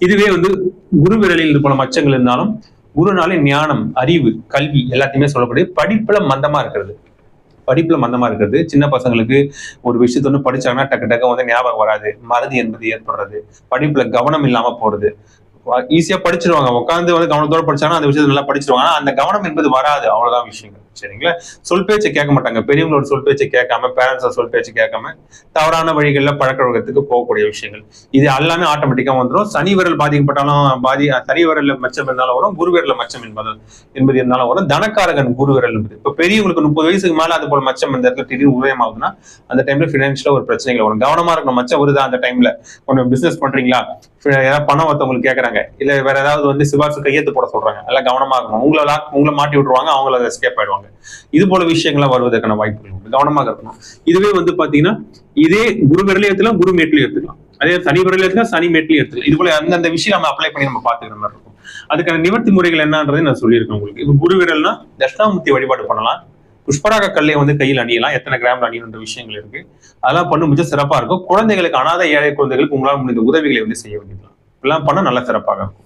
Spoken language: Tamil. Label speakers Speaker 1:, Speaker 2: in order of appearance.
Speaker 1: இதுவே வந்து குரு விரலில் இது போல மச்சங்கள் இருந்தாலும் குருனாலே ஞானம் அறிவு கல்வி எல்லாத்தையுமே சொல்லக்கூடிய படிப்புல மந்தமா இருக்கிறது. படிப்புல மந்தமா இருக்கிறது. சின்ன பசங்களுக்கு ஒரு விஷயத்த ஒன்று படிச்சாங்கன்னா டக்கு டக்கு வந்து ஞாபகம் வராது. மறதி என்பது ஏற்படுறது. படிப்புல கவனம் இல்லாம போறது. ஈஸியா படிச்சிருவாங்க. உட்காந்து வந்து கவனத்தோட படிச்சாங்கன்னா அந்த விஷயத்தை நல்லா படிச்சிருவாங்க. அந்த கவனம் என்பது வராது. அவ்வளவுதான் விஷயங்கள். சரிங்களா? சொல் பேச்சை கேட்க மாட்டாங்க. பெரியவங்களோட சொல் பேச்சை கேட்காம பேரண்ட்ஸோட சொல் பேச்சை கேட்காம தவறான வழிகள்ல பழக்க வழக்கத்துக்கு போகக்கூடிய விஷயங்கள். இது எல்லாமே ஆட்டோமேட்டிக்கா வந்துடும் சனி விரல் பாதிக்கப்பட்டாலும் பாதி சனி விரல்ல மச்சம் இருந்தாலும் வரும். குரு விரல்ல மச்சம் என்பது என்பது இருந்தாலும் வரும். தனக்காரகன் குரு விரல் என்பது. இப்ப பெரியவங்களுக்கு முப்பது வயசுக்கு மேல அது போல மச்சம் இந்த இடத்துல திடீர்னு உதயமாகுதுன்னா அந்த டைம்ல பினான்சியலா ஒரு பிரச்சனைகள் வரும். கவனமா இருக்கணும். மச்சம் வருதா அந்த டைம்ல கொஞ்சம் பிசினஸ் பண்றீங்களா? ஏதாவது பணம் ஒருத்தவங்களுக்கு கேட்கறாங்க இல்ல வேற ஏதாவது வந்து சிபாரிசு கையெழுத்து போட சொல்றாங்க. எல்லாம் கவனமா இருக்கணும் உங்களை லாக் உங்களை மாட்டி விட்டுருவாங்க அவங்கள அதை எஸ்கேப் ஆயிடுவாங்க. இது போல விஷயங்கள்லாம் வருவதற்கான வாய்ப்புகள் உண்டு. கவனமாக இருக்கணும். இதுவே வந்து பாத்தீங்கன்னா இதே குரு விரலையும் எடுத்துக்கலாம் குரு மேட்லையும் எடுத்துக்கலாம். அதே சனி விரலையும் எடுத்துக்கலாம் சனி மேட்லையும் எடுத்துக்கலாம். இது போல அந்தந்த விஷயம் நம்ம அப்ளை பண்ணி நம்ம பாத்துக்கிற மாதிரி இருக்கும். அதுக்கான நிவர்த்தி முறைகள் என்னன்றதை நான் சொல்லியிருக்கேன் உங்களுக்கு. இப்போ குரு விரல்னா தட்சிணாமூர்த்தி வழிபாடு பண்ணலாம். புஷ்பராக கல்லை வந்து கையில் அணியலாம். எத்தனை கிராம்ல அணியணுன்ற விஷயங்கள் இருக்கு. அதெல்லாம் பண்ணும் மிக சிறப்பா இருக்கும். குழந்தைகளுக்கு அனாதை ஏழை குழந்தைகளுக்கு உங்களால் முடிந்த உதவிகளை வந்து செய்ய வேண்டியதுலாம் இதெல்லாம் பண்ணா நல்லா சிறப்பாக இருக்கும்.